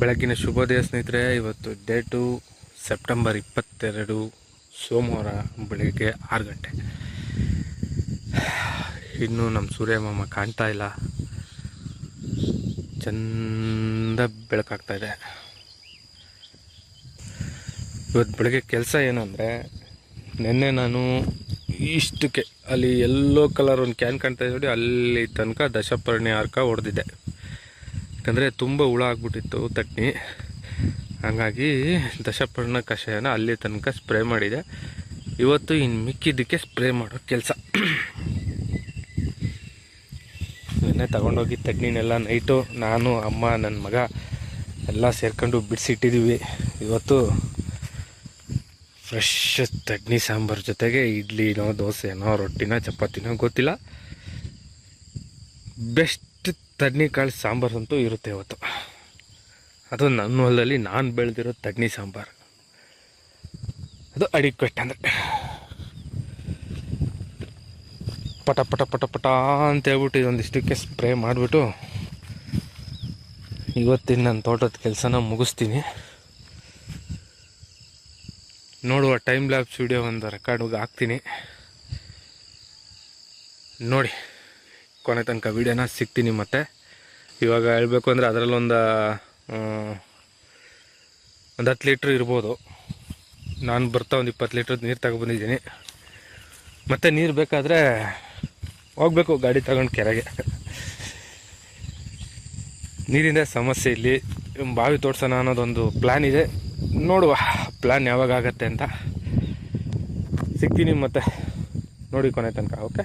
ಬೆಳಗ್ಗಿನ ಶುಭೋದಯ ಸ್ನೇಹಿತರೆ, ಇವತ್ತು ಡೇಟು ಸೆಪ್ಟೆಂಬರ್ ಇಪ್ಪತ್ತೆರಡು, ಸೋಮವಾರ ಬೆಳಗ್ಗೆ ಆರು ಗಂಟೆ. ಇನ್ನೂ ನಮ್ಮ ಸೂರ್ಯ ಮಾಮ ಕಾಣ್ತಾ ಇಲ್ಲ. ಚಂದ ಬೆಳಕಾಗ್ತಾ ಇದೆ. ಇವತ್ತು ಬೆಳಗ್ಗೆ ಕೆಲಸ ಏನು ಅಂದರೆ ನಿನ್ನೆ ನಾನು ಇಷ್ಟಕ್ಕೆ ಅಲ್ಲಿ ಎಲ್ಲೋ ಕಲರ್ ಒಂದು ಕ್ಯಾನ್ ಕಾಣ್ತಾ ನೋಡಿ, ಅಲ್ಲಿ ತನಕ ದಶಪರ್ಣಿ ಅರ್ಕ ಹೊಡೆದಿದ್ದೆ ಯಾಕಂದರೆ ತುಂಬ ಹುಳ ಆಗ್ಬಿಟ್ಟಿತ್ತು ತಟ್ನಿ. ಹಾಗಾಗಿ ದಶಪರ್ಣ ಕಷಾಯನ ಅಲ್ಲಿ ತನಕ ಸ್ಪ್ರೇ ಮಾಡಿದೆ. ಇವತ್ತು ಇನ್ನು ಮಿಕ್ಕಿದ್ದಕ್ಕೆ ಸ್ಪ್ರೇ ಮಾಡೋ ಕೆಲಸ. ನಿನ್ನೆ ತಗೊಂಡೋಗಿ ತಗ್ನಿನೆಲ್ಲ ನೈಟು ನಾನು, ಅಮ್ಮ ನನ್ನ ಮಗ ಎಲ್ಲ ಸೇರ್ಕೊಂಡು ಬಿಡಿಸಿಟ್ಟಿದ್ದೀವಿ ಇವತ್ತು ಫ್ರೆಶ್ ತಗ್ನಿ ಸಾಂಬಾರು ಜೊತೆಗೆ ಇಡ್ಲಿನೋ, ದೋಸೆನೋ, ರೊಟ್ಟಿನೋ, ಚಪಾತಿನೋ, ಗೊತ್ತಿಲ್ಲ. ಬೆಸ್ಟ್ ತಡ್ನಿ ಕಾಳು ಸಾಂಬಾರು ಅಂತೂ ಇರುತ್ತೆ ಇವತ್ತು ಅದು ನನ್ನ ಹೊಲದಲ್ಲಿ ನಾನು ಬೆಳೆದಿರೋ ತಡ್ನಿ ಸಾಂಬಾರು. ಅದು ಅಡಿಕ್ವೆಟ್ ಅಂದರೆ. ಪಟ ಪಟ ಪಟ ಪಟ ಅಂತ ಹೇಳ್ಬಿಟ್ಟು ಇದೊಂದಿಷ್ಟಕ್ಕೆ ಸ್ಪ್ರೇ ಮಾಡಿಬಿಟ್ಟು ಇವತ್ತಿನ ನನ್ನ ತೋಟದ ಕೆಲಸನ ಮುಗಿಸ್ತೀನಿ. ನೋಡುವ ಟೈಮ್ ಲ್ಯಾಬ್ಸ್ ವಿಡಿಯೋ ಒಂದು ರೆಕಾರ್ಡ್ಗೆ ಹಾಕ್ತೀನಿ. ನೋಡಿ. ಕೊನೆ ತನಕ ವೀಡಿಯೋನ ಸಿಗ್ತೀನಿ ಮತ್ತೆ. ಇವಾಗ ಹೇಳಬೇಕು ಅಂದರೆ ಅದರಲ್ಲೊಂದು ಒಂದು ಹತ್ತು ಲೀಟ್ರ್ ಇರ್ಬೋದು. ನಾನು ಬರ್ತಾ ಒಂದು ಇಪ್ಪತ್ತು ಲೀಟ್ರ್ ನೀರು ತಗೊಬಂದಿದ್ದೀನಿ ಮತ್ತು ನೀರು ಬೇಕಾದರೆ ಹೋಗಬೇಕು ಗಾಡಿ ತಗೊಂಡು ಕೆರೆಗೆ. ನೀರಿಂದ ಸಮಸ್ಯೆ ಇಲ್ಲಿ. ಬಾವಿ ತೋಡ್ಸೋಣ ಅನ್ನೋದೊಂದು ಪ್ಲ್ಯಾನ್ ಇದೆ. ನೋಡುವ ಪ್ಲ್ಯಾನ್ ಯಾವಾಗ ಆಗತ್ತೆ ಅಂತ. ಸಿಗ್ತೀನಿ ಮತ್ತೆ. ನೋಡಿ ಕೊನೆ ತನಕ ಓಕೆ